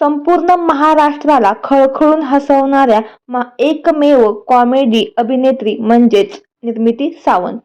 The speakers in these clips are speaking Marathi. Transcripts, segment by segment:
संपूर्ण महाराष्ट्राला खळखळून हसवणाऱ्या मा एकमेव कॉमेडी अभिनेत्री म्हणजेच निर्मिती सावंत.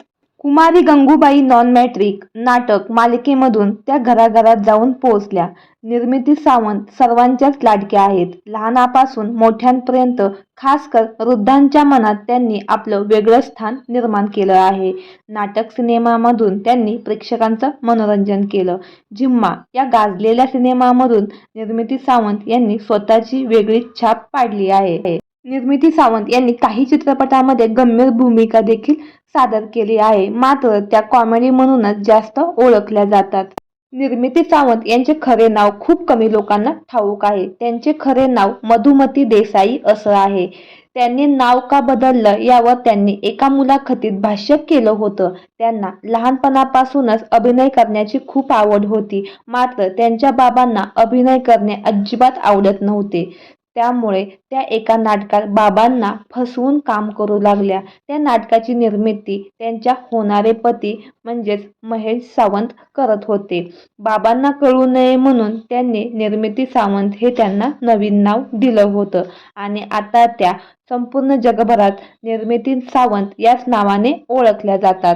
कुमारी गंगूबाई नॉन मॅट्रिक नाटक मालिकेमधून त्या घराघरात जाऊन पोहोचल्या. निर्मिती सावंत सर्वांच्याच लाडक्या आहेत. लहानापासून मोठ्यांपर्यंत खासकर वृद्धांच्या मनात त्यांनी आपलं वेगळं स्थान निर्माण केलं आहे. नाटक सिनेमामधून त्यांनी प्रेक्षकांचं मनोरंजन केलं. झिम्मा या गाजलेल्या सिनेमामधून निर्मिती सावंत यांनी स्वतःची वेगळीच छाप पाडली आहे. निर्मिती सावंत यांनी काही चित्रपटांमध्ये गंभीर भूमिका देखील सादर केली आहे. मात्र त्या कॉमेडी म्हणूनच जास्त ओळखल्या जातात. निर्मिती सावंत यांचे खरे नाव खूप कमी लोकांना ठाऊक आहे. त्यांचे खरे नाव मधुमती देसाई असं आहे. त्यांनी नाव का बदललं यावर त्यांनी एका मुलाखतीत भाष्य केलं होतं. त्यांना लहानपणापासूनच अभिनय करण्याची खूप आवड होती. मात्र त्यांच्या बाबांना अभिनय करणे अजिबात आवडत नव्हते. त्यामुळे त्या एका नाटकात बाबांना फसवून काम करू लागल्या. त्या नाटकाची निर्मिती त्यांच्या होणारे पती म्हणजेच महेश सावंत करत होते. बाबांना कळू नये म्हणून त्यांनी निर्मिती सावंत हे त्यांना नवीन नाव दिलं होतं आणि आता त्या संपूर्ण जगभरात निर्मिती सावंत याच नावाने ओळखल्या जातात.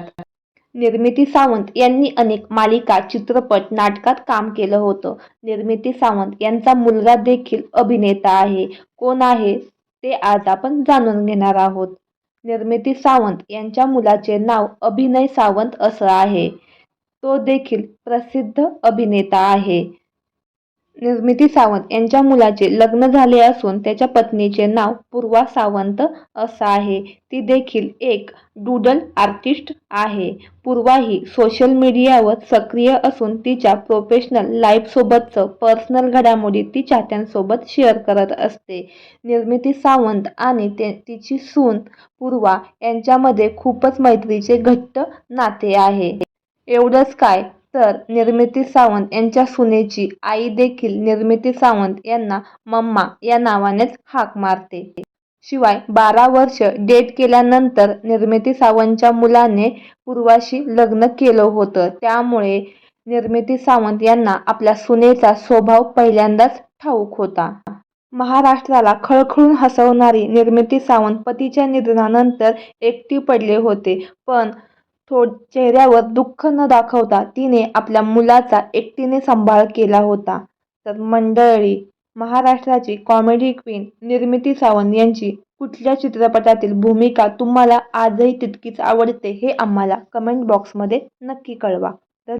निर्मिती सावंत यांनी अनेक मालिका, चित्रपट, नाटकात काम केलं होतं. निर्मिती सावंत यांचा मुलगा देखील अभिनेता आहे. कोण आहे ते आज आपण जाणून घेणार आहोत. निर्मिती सावंत यांच्या मुलाचे नाव अभिनय सावंत असं आहे. तो देखील प्रसिद्ध अभिनेता आहे. निर्मिती सावंत यांच्या मुलाचे लग्न झाले असून त्याच्या पत्नीचे नाव पूर्वा सावंत असं आहे. ती देखील एक डूडल आर्टिस्ट आहे. पूर्वा ही सोशल मीडियावर सक्रिय असून तिच्या प्रोफेशनल लाईफसोबतचं पर्सनल घडामोडी ती चाहत्यांसोबत शेअर करत असते. निर्मिती सावंत आणि ते तिची सून पूर्वा यांच्यामध्ये खूपच मैत्रीचे घट्ट नाते आहे. एवढंच काय तर निर्मिती सावंत यांच्या सुनेची आई देखील निर्मिती सावंत यांना मम्मा या नावानेच हाक मारते. शिवाय बारा वर्ष डेट केल्यानंतर निर्मिती सावंतच्या मुलाने पूर्वाशी लग्न केलं होतं. त्यामुळे निर्मिती सावंत यांना आपल्या सुनेचा स्वभाव पहिल्यांदाच ठाऊक होता. महाराष्ट्राला खळखळून हसवणारी निर्मिती सावंत पतीच्या निधनानंतर एकटी पडले होते. पण चेहऱ्यावर दुःख न दाखवता तिने आपल्या मुलाचा एकटीने सांभाळ केला होता. तर मंडळी, महाराष्ट्राची कॉमेडी क्वीन निर्मिती सावंत यांची कुठल्या चित्रपटातील भूमिका तुम्हाला आजही तितकीच आवडते हे आम्हाला कमेंट बॉक्समध्ये नक्की कळवा.